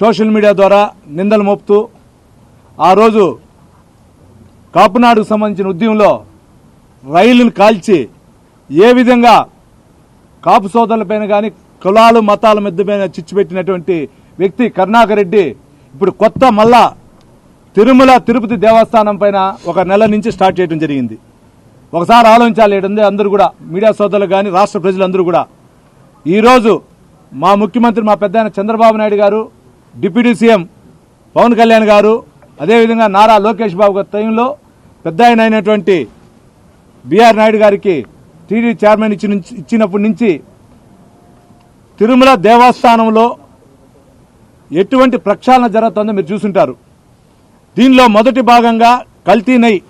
Social media ద్వారా నిందలు మోపుతూ ఆ రోజు కాపునాడుకు సంబంధించిన ఉద్యమంలో రైలును కాల్చి ఏ విధంగా కాపు సోదరులపైన కానీ కులాలు మతాల మధ్య పైన వ్యక్తి కరుణాకర్ రెడ్డి ఇప్పుడు కొత్త మళ్ళా తిరుమల తిరుపతి దేవస్థానం పైన ఒక నెల నుంచి స్టార్ట్ చేయడం జరిగింది. ఒకసారి ఆలోచించాలి అందరూ కూడా మీడియా సోదరులు కానీ రాష్ట్ర ప్రజలందరూ కూడా. ఈరోజు మా ముఖ్యమంత్రి మా పెద్ద చంద్రబాబు నాయుడు గారు డిప్యూటీ సీఎం పవన్ కళ్యాణ్ గారు అదేవిధంగా నారా లోకేష్ బాబు గారి టైంలో పెద్ద ఆయన అయినటువంటి బీఆర్ నాయుడు గారికి టీడీ చైర్మన్ ఇచ్చి నుంచి- ఇచ్చినప్పటి నుంచి తిరుమల దేవస్థానంలో ఎటువంటి ప్రక్షాళన జరుగుతుందో మీరు చూసుంటారు. దీనిలో మొదటి భాగంగా కల్తీ నెయ్యి.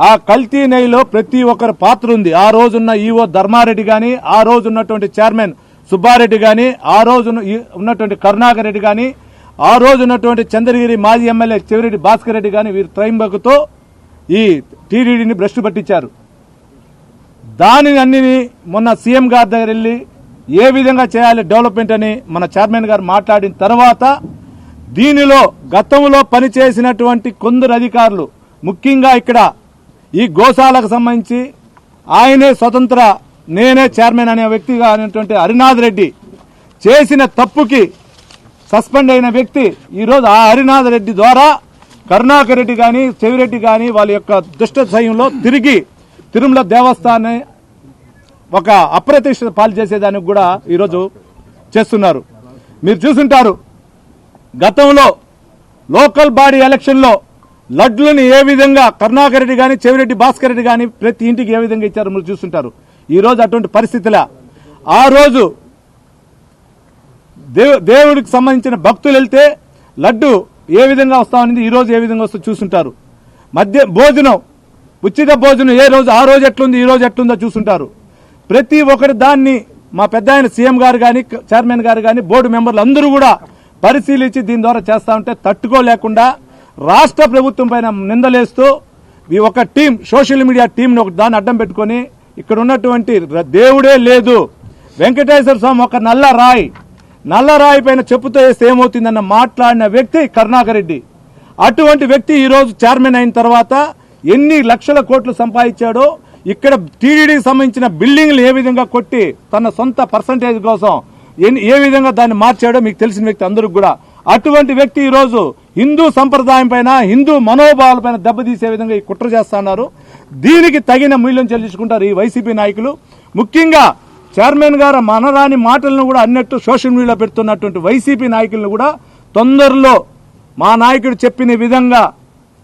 ఆ కల్తీ నెయ్యిలో ప్రతి ఒక్కరి పాత్ర ఉంది. ఆ రోజున్న ఈఓ ధర్మారెడ్డి కానీ ఆ రోజు ఉన్నటువంటి చైర్మన్ సుబ్బారెడ్డి కానీ ఆ రోజు ఈ- ఉన్నటువంటి కరుణాకర్ రెడ్డి కానీ ఆ రోజు ఉన్నటువంటి చంద్రగిరి మాజీ ఎమ్మెల్యే చెవిరెడ్డి భాస్కర్ రెడ్డి కానీ వీరి త్రయంబకుతో ఈ టీడీడీని భ్రష్టు పట్టించారు. దానిని అన్నిని మొన్న సీఎం గారి దగ్గర వెళ్ళి ఏ విధంగా చేయాలి డెవలప్మెంట్ అని మన చైర్మన్ గారు మాట్లాడిన తర్వాత దీనిలో గతంలో పనిచేసినటువంటి కొందరు అధికారులు ముఖ్యంగా ఇక్కడ ఈ గోశాలకు సంబంధించి ఆయనే స్వతంత్ర నేనే చైర్మన్ అనే వ్యక్తిగా అనేటువంటి హరినాథ్ రెడ్డి చేసిన తప్పుకి సస్పెండ్ అయిన వ్యక్తి ఈరోజు ఆ హరినాథ్ రెడ్డి ద్వారా కరుణాకర్ రెడ్డి కానీ చెవిరెడ్డి కానీ వాళ్ళ యొక్క దుష్ట సయంలో తిరిగి తిరుమల దేవస్థానాన్ని ఒక అప్రతిష్ట పాలు చేసేదానికి కూడా ఈరోజు చేస్తున్నారు. మీరు చూసుంటారు గతంలో లోకల్ బాడీ ఎలక్షన్లో లడ్లను ఏ విధంగా కరుణాకర్ రెడ్డి కానీ చెవిరెడ్డి భాస్కర్ రెడ్డి కానీ ప్రతి ఇంటికి ఏ విధంగా ఇచ్చారో మీరు చూస్తుంటారు ఈ రోజు అటువంటి పరిస్థితుల ఆ రోజు దేవు దేవుడికి సంబంధించిన భక్తులు వెళ్తే లడ్డు ఏ విధంగా వస్తామనేది ఈ రోజు ఏ విధంగా వస్తుందో చూసుంటారు. మధ్య భోజనం ఉచిత భోజనం ఏ రోజు ఆ రోజు ఎట్లుంది ఈ రోజు ఎట్లుందో చూసుంటారు. ప్రతి ఒక్కరి దాన్ని మా పెద్ద ఆయన సీఎం గారు కానీ చైర్మన్ గారు కానీ బోర్డు మెంబర్లు అందరూ కూడా పరిశీలించి దీని ద్వారా చేస్తా ఉంటే తట్టుకోలేకుండా రాష్ట్ర ప్రభుత్వం పైన నిందలేస్తూ ఈ ఒక టీం సోషల్ మీడియా టీంను ఒక దాన్ని అడ్డం పెట్టుకొని ఇక్కడ ఉన్నటువంటి దేవుడే లేదు. వెంకటేశ్వర స్వామి ఒక నల్ల రాయి. నల్ల రాయి పైన చెప్పుతో వేస్తే ఏమవుతుందన్న మాట్లాడిన వ్యక్తి కరుణాకర్ రెడ్డి. అటువంటి వ్యక్తి ఈరోజు చైర్మన్ అయిన తర్వాత ఎన్ని లక్షల కోట్లు సంపాదించాడో ఇక్కడ టీడీడీకి సంబంధించిన బిల్డింగ్లు ఏ విధంగా కొట్టి తన సొంత పర్సంటేజ్ కోసం ఏ విధంగా దాన్ని మార్చాడో మీకు తెలిసిన వ్యక్తి అందరికి కూడా అటువంటి వ్యక్తి ఈ రోజు హిందూ సంప్రదాయం పైన హిందూ మనోభావాల పైన దెబ్బతీసే విధంగా ఈ కుట్ర చేస్తున్నారు దీనికి తగిన మూల్యం చెల్లించుకుంటారు ఈ వైసీపీ నాయకులు. ముఖ్యంగా చైర్మన్ గారు మనరాని మాటలను కూడా అన్నట్టు సోషల్ మీడియాలో పెడుతున్నటువంటి వైసీపీ నాయకులను కూడా తొందరలో మా నాయకుడు చెప్పిన విధంగా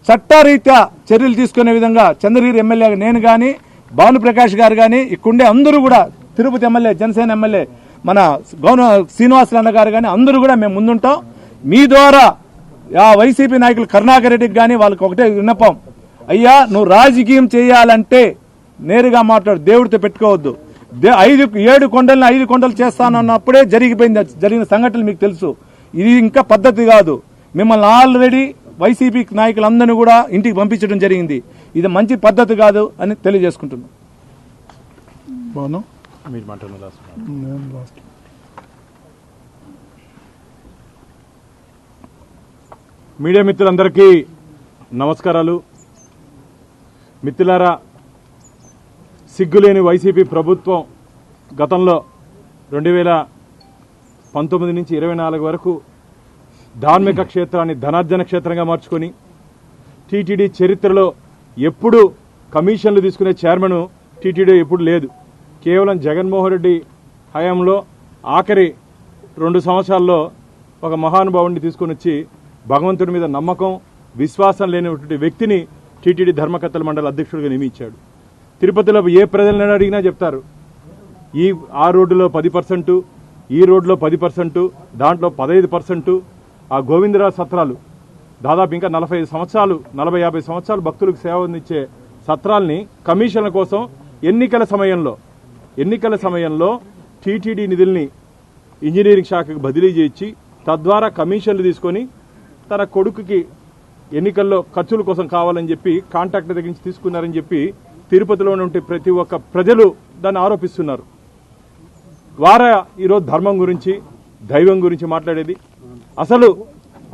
చట్టరీత్యా చర్యలు తీసుకునే విధంగా చంద్రగిరి ఎమ్మెల్యే నేను కానీ భానుప్రకాష్ గారు కానీ ఇక్కడే అందరూ కూడా తిరుపతి ఎమ్మెల్యే జనసేన ఎమ్మెల్యే మన గౌరవ శ్రీనివాసులు అన్న గారు కానీ అందరూ కూడా మేము ముందుంటాం. మీ ద్వారా ఆ వైసీపీ నాయకులు కరుణాకర్ రెడ్డికి కానీ వాళ్ళకి ఒకటే విన్నపం. అయ్యా నువ్వు రాజకీయం చేయాలంటే నేరుగా మాట్లాడు దేవుడితో పెట్టుకోవద్దు. ఐదు ఏడు కొండలను ఐదు కొండలు చేస్తానన్నప్పుడే జరిగిపోయింది జరిగిన సంఘటనలు మీకు తెలుసు. ఇది ఇంకా పద్ధతి కాదు. మిమ్మల్ని ఆల్రెడీ వైసీపీ నాయకులందరినీ కూడా ఇంటికి పంపించడం జరిగింది. ఇది మంచి పద్ధతి కాదు అని తెలియజేసుకుంటున్నాం. బాను మీరు మాట్లాడిన లాస్ట్ నేను లాస్ట్ మీడియా మిత్రులందరికీ నమస్కారాలు. మిత్రులారా సిగ్గులేని వైసీపీ ప్రభుత్వం గతంలో రెండు వేల పంతొమ్మిది నుంచి ఇరవై నాలుగు వరకు ధార్మిక క్షేత్రాన్ని ధనార్జన క్షేత్రంగా మార్చుకొని టీటీడీ చరిత్రలో ఎప్పుడు కమిషన్లు తీసుకునే చైర్మన్ టీటీడీ ఎప్పుడు లేదు. కేవలం జగన్మోహన్ రెడ్డి హయాంలో ఆఖరి రెండు సంవత్సరాల్లో ఒక మహానుభావుడిని తీసుకొని వచ్చి భగవంతుడి మీద నమ్మకం విశ్వాసం లేనటువంటి వ్యక్తిని టీటీడీ ధర్మకర్తల మండలి అధ్యక్షుడిగా నియమించాడు. తిరుపతిలో ఏ ప్రజలను అడిగినా చెప్తారు. ఈ ఆ రోడ్డులో పది పర్సెంటు ఈ రోడ్లో పది పర్సెంటు దాంట్లో పదహైదు పర్సెంటు ఆ గోవిందరావు సత్రాలు దాదాపు ఇంకా నలభై ఐదు సంవత్సరాలు నలభై యాభై సంవత్సరాలు భక్తులకు సేవ అందించే సత్రాల్ని కమిషన్ల కోసం ఎన్నికల సమయంలో ఎన్నికల సమయంలో టీటీడీ నిధుల్ని ఇంజనీరింగ్ శాఖకు బదిలీ చేయించి తద్వారా కమిషన్లు తీసుకొని తన కొడుకుకి ఎన్నికల్లో ఖర్చుల కోసం కావాలని చెప్పి కాంటాక్ట్ దగ్గర నుంచి తీసుకున్నారని చెప్పి తిరుపతిలో ఉంటే ప్రతి ఒక్క ప్రజలు దాన్ని ఆరోపిస్తున్నారు. వారా ఈరోజు ధర్మం గురించి దైవం గురించి మాట్లాడేది. అసలు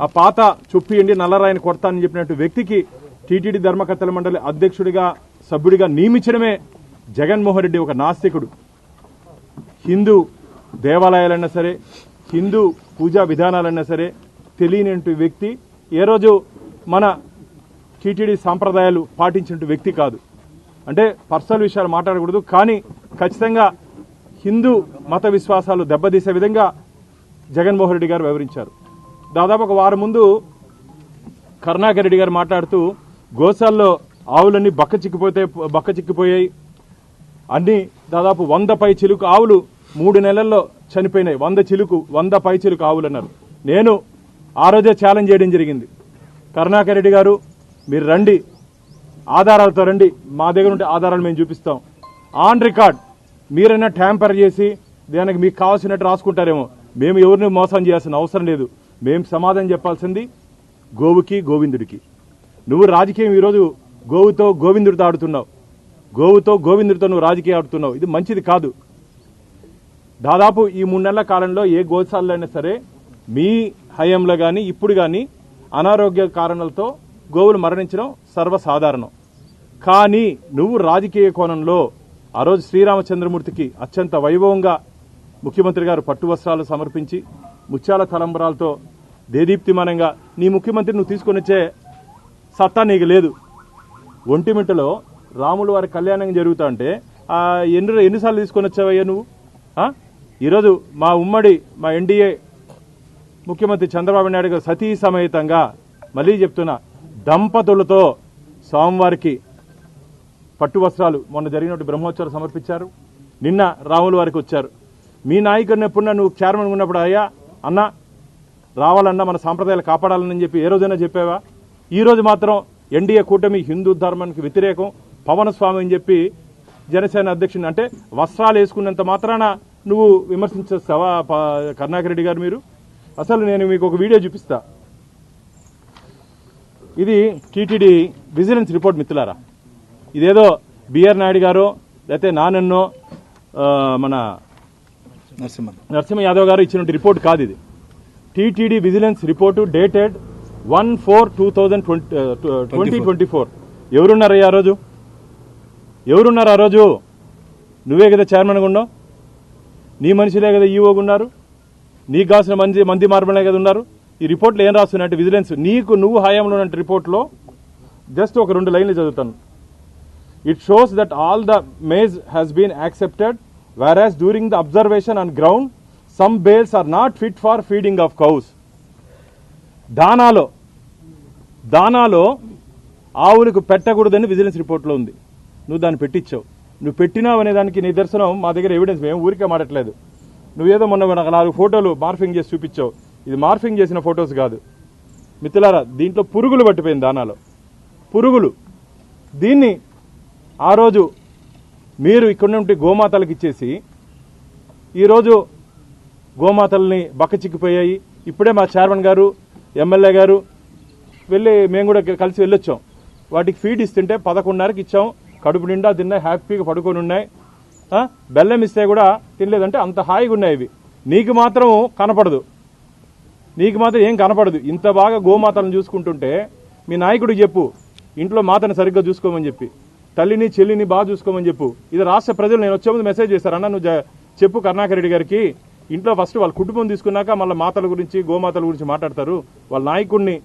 ఆ పాత చొప్పియండి నల్లరాయిని కొడతానని చెప్పినట్టు వ్యక్తికి టీటీడీ ధర్మకర్తల మండలి అధ్యక్షుడిగా సభ్యుడిగా నియమించడమే జగన్మోహన్ రెడ్డి ఒక నాస్తికుడు. హిందూ దేవాలయాలన్నా సరే హిందూ పూజా విధానాలన్నా సరే తెలియని వ్యక్తి ఏ రోజు మన టీటీడీ సాంప్రదాయాలు పాటించిన వ్యక్తి కాదు. అంటే పర్సనల్ విషయాలు మాట్లాడకూడదు కానీ ఖచ్చితంగా హిందూ మత విశ్వాసాలు దెబ్బతీసే విధంగా జగన్మోహన్ రెడ్డి గారు వివరించారు. దాదాపు ఒక వారం ముందు కరుణాకర్ రెడ్డి గారు మాట్లాడుతూ గోశాల్లో ఆవులన్నీ బక్క చిక్కిపోతే బక్క చిక్కిపోయాయి. అన్ని దాదాపు వంద పై చిలుకు ఆవులు మూడు నెలల్లో చనిపోయినాయి. వంద చిలుకు వంద పై చిలుకు ఆవులు అన్నారు నేను ఆ రోజే ఛాలెంజ్ చేయడం జరిగింది. కరుణాకర్ రెడ్డి గారు మీరు రండి. ఆధారాలతో రండి. మా దగ్గర ఉంటే ఆధారాలు మేము చూపిస్తాం. On record. మీరైనా ట్యాంపర్ చేసి దానికి మీకు కావాల్సినట్టు రాసుకుంటారేమో. మేము ఎవరిని మోసం చేయాల్సిన అవసరం లేదు. మేము సమాధానం చెప్పాల్సింది గోవుకి గోవిందుడికి. నువ్వు రాజకీయం ఈరోజు గోవుతో గోవిందుడితో ఆడుతున్నావు. గోవుతో గోవిందుడితో నువ్వు రాజకీయం ఆడుతున్నావు. ఇది మంచిది కాదు. దాదాపు ఈ మూడు నెలల కాలంలో ఏ గోశాలలో అయినా సరే మీ హయాంలో కానీ ఇప్పుడు కానీ అనారోగ్య కారణాలతో గోవులు మరణించడం సర్వసాధారణం. కానీ నువ్వు రాజకీయ కోణంలో ఆ రోజు శ్రీరామచంద్రమూర్తికి అత్యంత వైభవంగా ముఖ్యమంత్రి గారు పట్టు వస్త్రాలు సమర్పించి ముత్యాల తలంబరాలతో దేదీప్తిమానంగా నీ ముఖ్యమంత్రి నువ్వు తీసుకొని వచ్చే సత్తా నీకు లేదు. ఒంటిమిట్టలో రాముల వారి కళ్యాణం జరుగుతా అంటే ఎన్ని ఎన్నిసార్లు తీసుకొని వచ్చావయ్యా నువ్వు? ఈరోజు మా ఉమ్మడి మా ఎన్డీఏ ముఖ్యమంత్రి చంద్రబాబు నాయుడు గారు సతీ సమేతంగా మళ్ళీ చెప్తున్నా దంపతులతో స్వామివారికి పట్టు వస్త్రాలు మొన్న జరిగినట్టు బ్రహ్మోత్సవాలు సమర్పించారు. నిన్న రాముల వారికి వచ్చారు. మీ నాయకుడిని ఎప్పుడన్నా నువ్వు చైర్మన్ ఉన్నప్పుడు అయ్యా అన్న రావాలన్నా మన సాంప్రదాయాలు కాపాడాలని చెప్పి ఏ రోజైనా చెప్పావా? ఈరోజు మాత్రం ఎన్డీఏ కూటమి హిందూ ధర్మానికి వ్యతిరేకం పవన స్వామి అని చెప్పి జనసేన అధ్యక్షుని అంటే వస్త్రాలు వేసుకున్నంత మాత్రాన నువ్వు విమర్శించేస్తావా కరుణాకర్ రెడ్డి గారు మీరు? అసలు నేను మీకు ఒక వీడియో చూపిస్తా. ఇది టీటీడీ విజిలెన్స్ రిపోర్ట్ మిత్రులారా. ఇదేదో బిఆర్ నాయుడు గారో లేకపోతే నానన్నో మన నరసింహ యాదవ్ గారు ఇచ్చిన రిపోర్ట్ కాదు ఇది. TTD vigilance report dated one four two thousand twenty twenty four. ఎవరున్నారయ్యా ఆ రోజు? ఎవరున్నారు ఆ రోజు? నువ్వే కదా చైర్మన్గా ఉన్నావు? నీ మనిషిలే కదా ఈవోగా ఉన్నారు? నీకు కావాల్సిన మంది మంది మార్మలే కదా ఉన్నారు? ఈ రిపోర్ట్లో ఏం రాస్తున్నాయంటే విజిలెన్స్. నీకు నువ్వు హయాంలో ఉన్న రిపోర్ట్లో జస్ట్ ఒక రెండు లైన్లు చదువుతాను. It shows that all the maize has been accepted where as during the observation and ground some bales are not fit for feeding of cows దానాలో దానాలో ఆవులకు పెట్టకూడదని విజిలెన్స్ రిపోర్ట్లో ఉంది. నువ్వు దాన్ని పెట్టించావు. నువ్వు పెట్టినావు అనే దానికి నిదర్శనం మా దగ్గర ఎవిడెన్స్ మేము ఊరికే మాడట్లేదు. నువ్వేదో మొన్న నాకు నాలుగు ఫోటోలు మార్ఫింగ్ చేసి చూపించావు. ఇది మార్ఫింగ్ చేసిన ఫొటోస్ కాదు. మిత్రులారా దీంట్లో పురుగులు పట్టిపోయింది దానాలో. పురుగులు. దీన్ని ఆ రోజు మీరు ఇక్కడ నుండి గోమాతలకు ఇచ్చేసి ఈరోజు గోమాతల్ని బక్క చిక్కిపోయాయి ఇప్పుడే మా చైర్మన్ గారు ఎమ్మెల్యే గారు వెళ్ళి మేము కూడా కలిసి వెళ్ళొచ్చాం. వాటికి ఫీడ్ ఇస్తుంటే పదకొండున్నరకి ఇచ్చాం. కడుపు నిండా తిన్నాయి హ్యాపీగా పడుకొని ఉన్నాయి. బెల్లం ఇస్తే కూడా తినలేదంటే అంత హాయిగా ఉన్నాయి ఇవి. నీకు మాత్రం కనపడదు. నీకు మాత్రం ఏం కనపడదు. ఇంత బాగా గోమాతలను చూసుకుంటుంటే మీ నాయకుడికి చెప్పు. ఇంట్లో మాతను సరిగ్గా చూసుకోమని చెప్పి. తల్లిని చెల్లిని బాగా చూసుకోమని చెప్పు. ఇది రాష్ట్ర ప్రజలు నేను వచ్చే ముందు మెసేజ్ చేశారన్న నువ్వు చెప్పు కరుణాకర్ రెడ్డి గారికి. ఇంట్లో ఫస్ట్ వాళ్ళ కుటుంబం తీసుకున్నాక మళ్ళీ మాతల గురించి గోమాతల గురించి మాట్లాడతారు. వాళ్ళ నాయకుడిని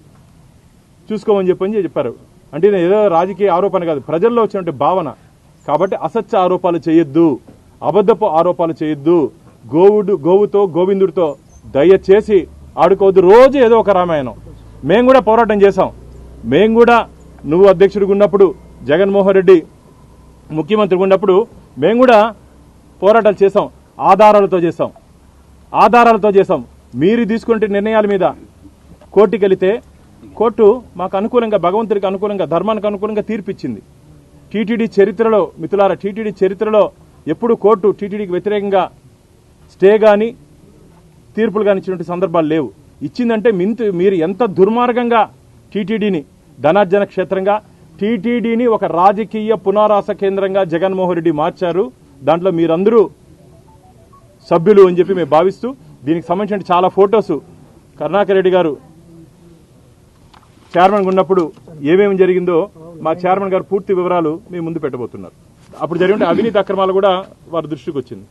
చూసుకోమని చెప్పని చెప్పారు. అంటే ఏదో రాజకీయ ఆరోపణ కాదు. ప్రజల్లో వచ్చినటువంటి భావన. కాబట్టి అసత్య ఆరోపాలు చేయొద్దు అబద్ధపు ఆరోపాలు చేయొద్దు. గోవుడు గోవుతో గోవిందుడితో దయచేసి ఆడుకోవద్దు. రోజు ఏదో ఒక రామాయణం. మేము కూడా పోరాటం చేశాం. మేము కూడా నువ్వు అధ్యక్షుడిగా ఉన్నప్పుడు జగన్మోహన్ రెడ్డి ముఖ్యమంత్రిగా ఉన్నప్పుడు మేము కూడా పోరాటాలు చేసాం ఆధారాలతో చేసాం ఆధారాలతో చేసాం మీరు తీసుకుంటే నిర్ణయాల మీద కోర్టుకెళితే కోర్టు మాకు అనుకూలంగా భగవంతుడికి అనుకూలంగా ధర్మానికి అనుకూలంగా తీర్పిచ్చింది. టీటీడీ చరిత్రలో మిత్రులార టీటీడీ చరిత్రలో ఎప్పుడు కోర్టు టీటీడీకి వ్యతిరేకంగా స్టే కానీ తీర్పులు కానీ ఇచ్చినటువంటి సందర్భాలు లేవు. ఇచ్చిందంటే మింతు మీరు ఎంత దుర్మార్గంగా టీటీడీని ధనార్జన క్షేత్రంగా టీటీడీని ఒక రాజకీయ పునరాస కేంద్రంగా జగన్మోహన్ రెడ్డి మార్చారు. దాంట్లో మీరందరూ సభ్యులు అని చెప్పి మేము భావిస్తూ దీనికి సంబంధించిన చాలా ఫొటోస్ కరుణాకర్ రెడ్డి గారు చైర్మన్ ఉన్నప్పుడు ఏమేమి జరిగిందో మా చైర్మన్ గారు పూర్తి వివరాలు మీ ముందు పెట్టబోతున్నారు. అప్పుడు జరిగిన అవినీతి అక్రమాలు కూడా వారి దృష్టికి వచ్చింది.